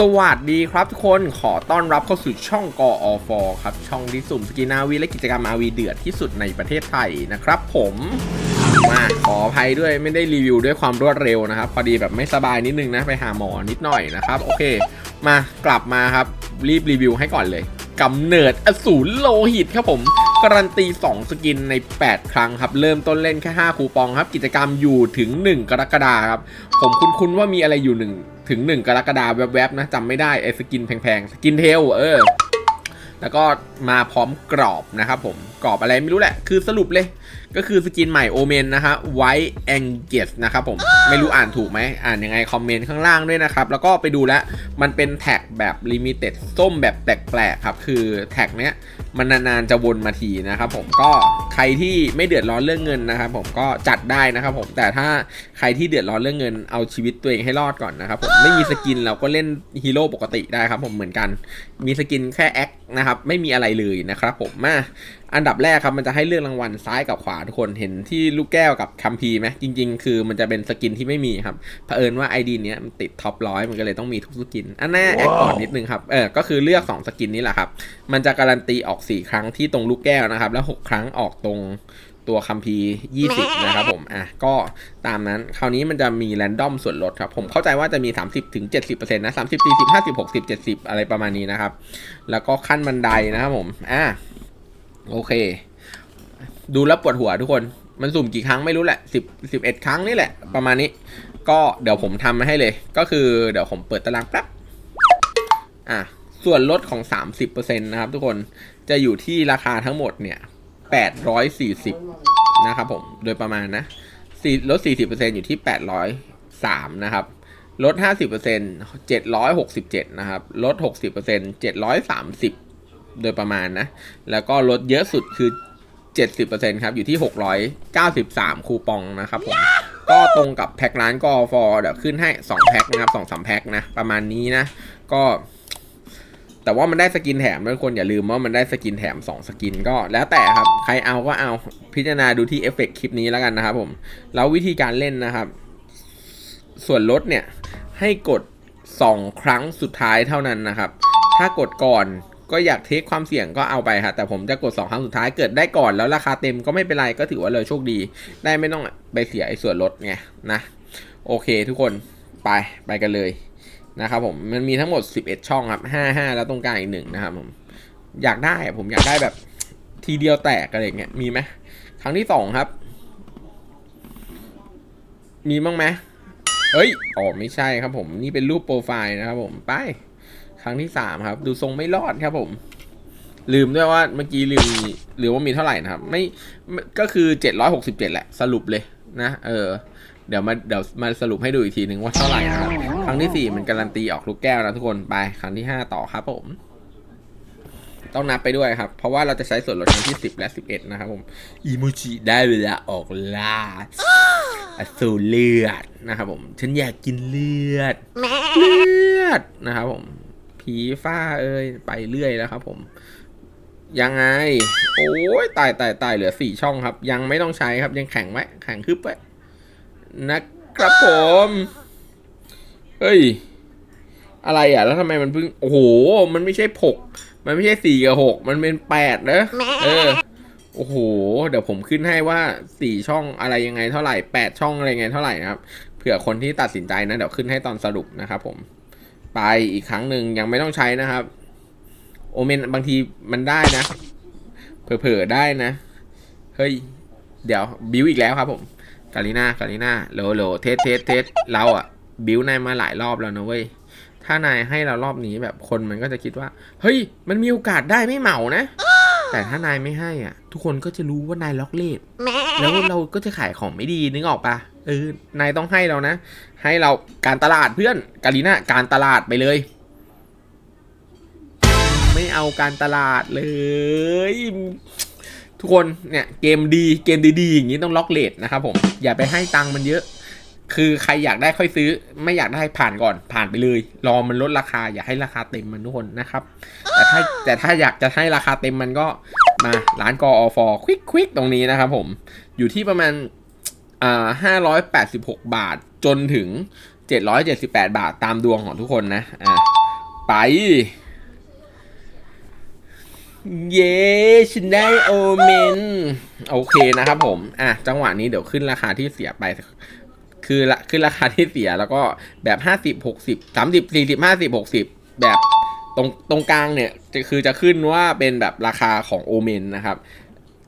สวัสดีครับทุกคนขอต้อนรับเข้าสู่ช่องกออฟครับ ช่องที่สุ่มสกินอาวีและกิจกรรมอาวีเดือดที่สุดในประเทศไทยนะครับผมมาขออภัยด้วยไม่ได้รีวิวด้วยความรวดเร็วนะครับ พอดีแบบไม่สบายนิดนึงนะ ไปหาหมอนิดหน่อยนะครับ โอเค มากลับมาครับ รีบรีวิวให้ก่อนเลย กำเนิดอสูรโลหิตครับผม การันตี 2 สกินใน 8 ครั้งครับ เริ่มต้นเล่นแค่ 5 คูปองครับ กิจกรรมอยู่ถึง 1 กรกฎาคมครับ ผมคุ้นๆว่ามีอะไรอยู่ 1 ถึง 1 กรกฎาคมแวบๆนะจำไม่ได้ไอ้สกินแพงๆ สกินเทลเออ แล้วก็มาพร้อมกรอบนะครับผมกรอบอะไรไม่รู้แหละ คือสรุปเลย ก็คือสกินใหม่โอเมนนะฮะไวท์แองเกสนะครับผมไม่รู้อ่านถูกไหมอ่านยังไงคอมเมนต์ข้างล่างด้วยนะครับ แล้วก็ไปดูแล้วมันเป็นแท็กแบบลิมิเต็ดส้มแบบแปลกๆครับ คือแท็กเนี้ยมันนานๆจะวนมาทีนะครับผมก็ใครที่ไม่เดือดร้อนเรื่องเงินนะครับผมก็จัดได้นะครับผมแต่ถ้าใครที่เดือดร้อนเรื่องเงินเอาชีวิตตัวเองให้รอดก่อนนะครับผมไม่มีสกินเราก็เล่นฮีโร่ปกติได้ครับผมเหมือนกัน มีสกินแค่แอคนะครับไม่มีอะไรเลยนะครับผมมา อันดับแรกครับมันจะให้เลือกรางวัลซ้ายกับขวาทุกคนเห็นที่ลูกแก้วกับคัมพีร์ไหมจริง ๆ คือมันจะเป็นสกินที่ไม่มีครับเผอิญว่า ID เนี้ยมันติดท็อปร้อยมันก็เลยต้องมีทุกสกิน อันแน่แอคก่อนนิดนึงครับเออก็คือเลือก 2 สกินนี้แหละครับ มันจะการันตีออก 4 ครั้งที่ตรงลูกแก้วนะครับ แล้ว 6 ครั้งออกตรงตัวคัมพีร์20 นะครับผม อะ ก็ตามนั้น คราวนี้มันจะมีแรนดอมส่วนลดครับ ผมเข้าใจว่าจะมี 30ถึง70%นะ30 40 50 60 70 อะไรประมาณนี้นะครับ แล้วก็ขั้นบันไดนะครับผม อะ โอเค ดูแล้วปวดหัวทุกคน มันสุ่มกี่ครั้งไม่รู้แหละ10 11ครั้งนี่แหละ ประมาณนี้ ก็เดี๋ยวผมทำมาให้เลย ก็คือเดี๋ยวผมเปิดตารางแป๊บ อะ ส่วนลดของ30%นตนะครับทุกคน จะอยู่ที่ราคาทั้งหมดเนี่ย840นะครับผม โดยประมาณนะสี่ลด40%อร์เซ็นอยู่ที่803นะครับลด 50% 767 นะครับ ลด 60% 730 โดยประมาณนะ แล้วก็ลดเยอะสุดคือ 70%ครับ อยู่ที่ 693 คูปองนะครับผม ก็ตรงกับแพ็คร้านกอฟอเดี๋ยวขึ้นให้ 2 แพ็คนะครับ2-3แพ็คนะ ประมาณนี้นะ ก็ แต่ว่ามันได้สกินแถมด้วยคนอย่าลืมว่ามันได้สกินแถม 2 สกินก็แล้วแต่ครับ ใครเอาก็เอาพิจารณาดูที่เอฟเฟกต์คลิปนี้แล้วกันนะครับผม แล้ววิธีการเล่นนะครับ ส่วนลดเนี่ยให้กด 2 ครั้งสุดท้ายเท่านั้นนะครับ ถ้ากดก่อน ก็อยากเทคความเสี่ยงก็เอาไปครับแต่ผมจะกด 2 ครั้งสุดท้ายเกิดได้ก่อนแล้วราคาเต็มก็ไม่เป็นไรก็ถือว่าเราโชคดี ได้ไม่ต้องไปเสียไอ้ส่วนลดไงนะ โอเคทุกคนไปไปกันเลยนะครับผมมันมีทั้งหมด 11 ช่องครับ 55 แล้วตรงกลางอีกหนึ่งนะครับผมอยากได้ผมอยากได้แบบทีเดียวแตกอะไรเงี้ยมีไหมครั้งที่สองครับ มีบ้างไหมเฮ้ยอ๋อไม่ใช่ครับผม นี่เป็นรูปโปรไฟล์นะครับผมไป ครั้งที่สามครับ ดูทรงไม่รอดครับผม ลืมด้วยว่าเมื่อกี้ลืมมีหรือว่ามีเท่าไหร่นะครับ ไม่ไม่ก็คือ767แหละ สรุปเลยนะ เออ เดี๋ยวมาเดี๋ยวมาสรุปให้ดูอีกทีหนึ่งว่าเท่าไหร่นะครับ ครั้งที่4มันการันตีออกลูกแก้วนะทุกคนไปครั้งที่5ต่อครับผมต้องนับไปด้วยครับ เพราะว่าเราจะใช้ส่วนลดครั้งที่ 10 และ 11 นะครับผม อีโมจิได้เวลาออกล่าอสูรเลือดนะครับผม ฉันอยากกินเลือด เลือดนะครับผม ผีฟ้าเอ้ยไปเรื่อยแล้วครับผม ยังไง โอ้ยตายตายตายเหลือสี่ช่องครับ ยังไม่ต้องใช้ครับยังแข็งไว้แข็งคึบไว้นะครับผมเฮ้ย อะไรอะ แล้วทำไมมันเพิ่ง โอ้โห มันไม่ใช่หกมันไม่ใช่สี่กับหกมันเป็นแปดนะเออโอ้โห เดี๋ยวผมขึ้นให้ว่าสี่ช่องอะไรยังไงเท่าไหร่แปดช่องอะไรยังไงเท่าไหร่นะครับ เผื่อคนที่ตัดสินใจนะ เดี๋ยวขึ้นให้ตอนสรุปนะครับผม ไปอีกครั้งหนึ่งยังไม่ต้องใช้นะครับ โอเมนบางทีมันได้นะเผลอๆได้นะ เฮ้ย เดี๋ยวบิวอีกแล้วครับผมกาลิน่ากาลิน่าโลโลเทสเทสเทสเราอะบิวนายมาหลายรอบแล้วนะเว้ยถ้านายให้เรารอบนี้แบบคนมันก็จะคิดว่า เฮ้ย มันมีโอกาสได้ไม่เหมานะ แต่ถ้านายไม่ให้อะ ทุกคนก็จะรู้ว่านายล็อกเลทแล้วเราก็จะขายของไม่ดีนึกออกปะ เออนายต้องให้เรานะ ให้เราการตลาดเพื่อนกาลิน่าการตลาดไปเลย ไม่เอาการตลาดเลย ทุกคนเนี่ยเกมดีเกมดีๆอย่างนี้ต้องล็อกเลทนะครับผมอย่าไปให้ตังค์มันเยอะ คือใครอยากได้ค่อยซื้อ ไม่อยากได้ผ่านก่อนผ่านไปเลย รอมันลดราคาอย่าให้ราคาเต็มมันทุกคนนะครับแต่ถ้าแต่ถ้าอยากจะให้ราคาเต็มมันก็มาร้านกอฟอควิกควิกตรงนี้นะครับผมอยู่ที่ประมาณ อ่าห้าร้อยแปดสิบหกบาทจนถึงเจ็ดร้อยเจ็ดสิบแปดบาทตามดวงของทุกคนนะ อ่าไป เย้ฉันได้โอเมน โอเคนะครับผม อะ จังหวะนี้เดี๋ยวขึ้นราคาที่เสียไป คือละขึ้นราคาที่เสียแล้วก็แบบห้าสิบหกสิบสามสิบสี่สิบห้าสิบหกสิบแบบตรงตรงกลางเนี่ย คือจะขึ้นว่าเป็นแบบราคาของโอเมนนะครับ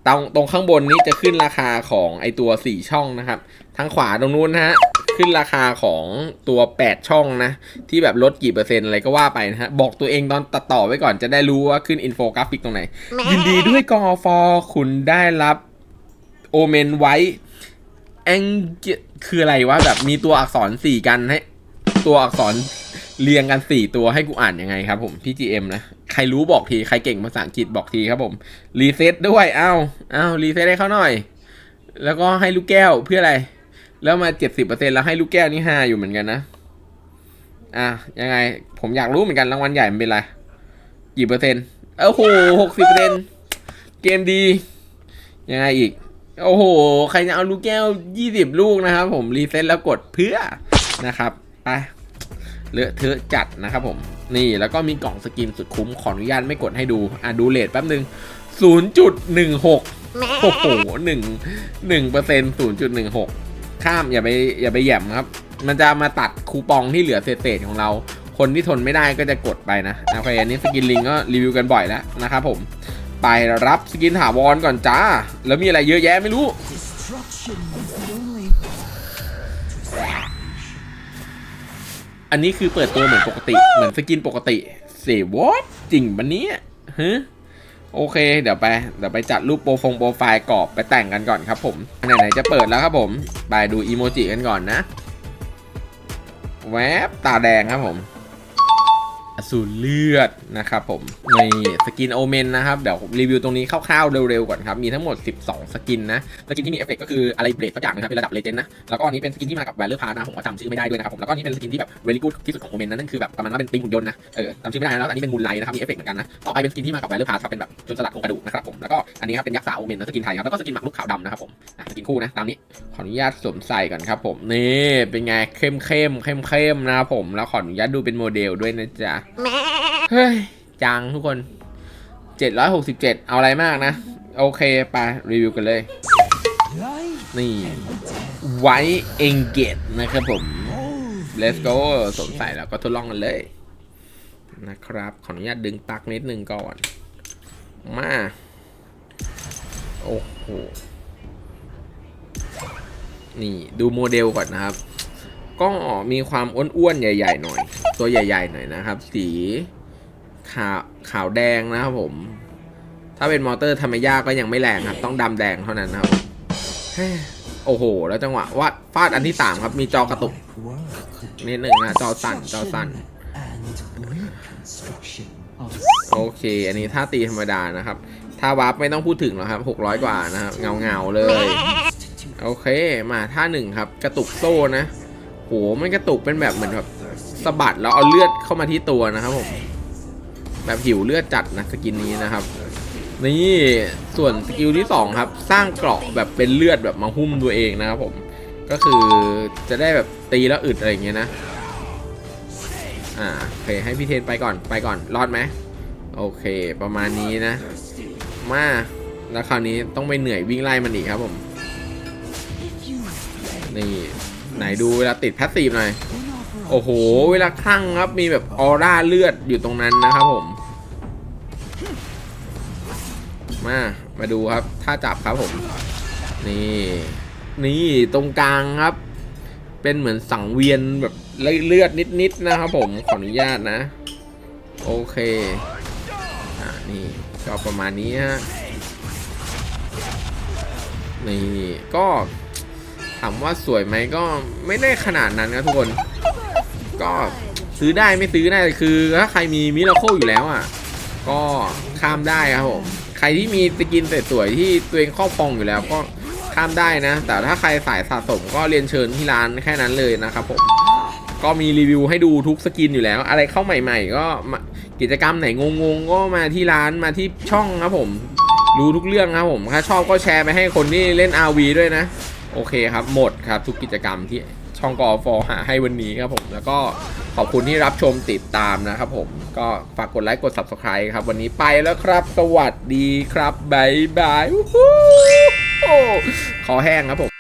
ตรงตรงข้างบนนี้จะขึ้นราคาของไอตัวสี่ช่องนะครับ ทางขวาตรงนู้นนะฮะขึ้นราคาของตัว 8 ช่องนะ ที่แบบลดกี่เปอร์เซ็นต์อะไรก็ว่าไปนะฮะ บอกตัวเองตอนตัดต่อไว้ก่อนจะได้รู้ว่าขึ้นอินโฟกราฟิกตรงไหน ยินดีด้วยกอฟอคุณได้รับโอเมนไว้แองคืออะไรวะแบบมีตัวอักษรสี่กันให้ ตัวอักษรเรียงกันสี่ตัวให้กูอ่านยังไงครับผมพี่ GM นะ ใครรู้บอกทีใครเก่งภาษาอังกฤษบอกทีครับผมรีเซ็ตด้วยเอ้าเอ้ารีเซ็ตให้เขาหน่อย แล้วก็ให้ลูกแก้วเพื่ออะไร แล้วมาเจ็ดสิบเปอร์เซ็นแล้วให้ลูกแก้วนี่ห้าอยู่เหมือนกันนะ อะยังไงผมอยากรู้เหมือนกันรางวัลใหญ่มันเป็นไรกี่เปอร์เซ็นต์โอ้โหหกสิบเปอร์เซ็นเกมดี ยังไงอีก โอ้โห ใครจะเอาลูกแก้วยี่สิบลูกนะครับผมรีเซ็ตแล้วกดเพื่อนะครับไป เลอะเทอะจัดนะครับผม นี่แล้วก็มีกล่องสกินสุดคุ้ม ขออนุญาตไม่กดให้ดู อะดูเลทแป๊บนึง 0.16 โอ้โหหนึ่งหนึ่งเปอร์เซ็นต์ศูนย์จุดหนึ่งหกข้ามอย่าไปอย่าไปแหย่มครับ มันจะมาตัดคูปองที่เหลือเศษๆของเรา คนที่ทนไม่ได้ก็จะกดไปนะโอเคอันนี้สกินลิงก็รีวิวกันบ่อยแล้วนะครับผม ไปรับสกินถาวรก่อนจ้า แล้วมีอะไรเยอะแยะไม่รู้ อันนี้คือเปิดตัวเหมือนปกติ เหมือนสกินปกติ เสวอตจริงบันนี้ฮะโอเค เดี๋ยวไป เดี๋ยวไปจัดรูปโปรฟงโปรไฟล์กรอบไปแต่งกันก่อนครับผมไหนๆจะเปิดแล้วครับผม ไปดูอีโมจิกันก่อนนะ แวบตาแดงครับผม สูรเลือดนะครับผมในสกินโอเมนนะครับ เดี๋ยวผมรีวิวตรงนี้คร่าวๆเร็วๆก่อนครับ มีทั้งหมด 12 สกินนะ สกินที่มีเอฟเฟกก็คืออะไรเบรดสักอย่างนะครับ เป็นระดับเลเจนด์นะ แล้วก็อันนี้เป็นสกินที่มากับแวร์เลอร์พาร์นะผมก็จำชื่อไม่ได้ด้วยนะครับผม แล้วก็อันนี้เป็นสกินที่แบบเวลี่กูดที่สุดของโอเมนนะนั่นคือแบบประมาณว่าเป็นตีมหุ่นยนต์นะ เออจำชื่อไม่ได้แล้วอันนี้เป็นมูลไลท์นะครับ มีเอฟเฟกเหมือนกันนะ ต่อไปเป็นสกินที่มากับแวร์เลอร์พาร์ครับเป็นแบบจนสลัดโครงกระดูกนะครับผม แล้วก็อันนี้ครับเป็นยักษ์สาวโอเมนนะสกินไทยครับ แล้วก็สกินหมากรุกขาวดำนะครับผมสกินคู่นะตามนี้ขออนุญาตสวมใส่ก่อนครับผมนี่เป็นไงเข้มเข้มเข้มเข้มๆนะครับผมแล้วขออนุญาตดูเป็นโมเดลด้วยนะจ๊ะเฮ้ยจังทุกคน 767 เอาอะไรมากนะ โอเคไปรีวิวกันเลย นี่ไว้เองเกตนะครับผม let's go สวมใส่แล้วก็ทดลองกันเลย นะครับ ขออนุญาตดึงปลั๊กนิดนึงก่อน มา โอ้โห นี่ดูโมเดลก่อนนะครับ ก็มีความอ้วนๆใหญ่ ๆ หน่อย ตัวใหญ่ ๆ หน่อยนะครับ สีขาวขาวแดงนะครับผม ถ้าเป็นมอเตอร์ธรรมยาก็ยังไม่แรงครับ ต้องดำแดงเท่านั้นครับโอ้โห แล้วจังหวะวาดฟาดอันที่3ครับ มีจอกระตุกนิดหนึ่งนะ จอสั่นจอสั่นโอเค อันนี้ท่าตีธรรมดานะครับ ถ้าวาร์ปไม่ต้องพูดถึงหรอกครับ 600 กว่านะครับ เงาเงาเลย โอเค มาท่าหนึ่งครับ กระตุกโซ่นะ โห มันกระตุกเป็นแบบเหมือนแบบ สะบัดแล้วเอาเลือดเข้ามาที่ตัวนะครับผม แบบหิวเลือดจัดนะสกินนี้นะครับ นี่ส่วนสกิลที่สองครับ สร้างเกราะแบบเป็นเลือดแบบมาหุ้มตัวเองนะครับผม ก็คือจะได้แบบตีแล้วอึดอะไรอย่างเงี้ยนะ อ่าโอเคให้พี่เทนไปก่อนไปก่อนรอดไหมโอเค ประมาณนี้นะ มาแล้วคราวนี้ต้องไปเหนื่อยวิ่งไล่มันอีกครับผม นี่ไหนดูเวลาติดแพสซีฟหน่อย โอ้โห เวลาคลั่งครับมีแบบออร่าเลือดอยู่ตรงนั้นนะครับผม มา มาดูครับ ถ้าจับครับผม นี่ นี่ตรงกลางครับ เป็นเหมือนสังเวียนแบบเลือดนิดๆนะครับผม ขออนุญาตนะ โอเค อ่านี่ก็ประมาณนี้ฮะนี่ก็ถามว่าสวยไหมก็ไม่ได้ขนาดนั้นนะทุกคน ก็ซื้อได้ไม่ซื้อได้คือถ้าใครมีมิราเคิลอยู่แล้วอะ ก็ข้ามได้ครับผมใครที่มีสกินสวยๆที่ตัวเองครอบครองอยู่แล้วก็ข้ามได้นะ แต่ถ้าใครสายสะสมก็เรียนเชิญที่ร้านแค่นั้นเลยนะครับผมก็มีรีวิวให้ดูทุกสกินอยู่แล้ว อะไรเข้าใหม่ๆ ก็กิจกรรมไหนงงๆ ก็มาที่ร้านมาที่ช่องครับผมรู้ทุกเรื่องครับผม ถ้าชอบก็แชร์ไปให้คนที่เล่น RV ด้วยนะ โอเคครับ หมดครับทุกกิจกรรมที่ ช่องกอฟอหาให้วันนี้ครับผม แล้วก็ขอบคุณที่รับชมติดตามนะครับผม ก็ฝากกดไลค์กด subscribe ครับ วันนี้ไปแล้วครับ สวัสดีครับ บ๊ายบายโอู้หู้คอแห้งครับผม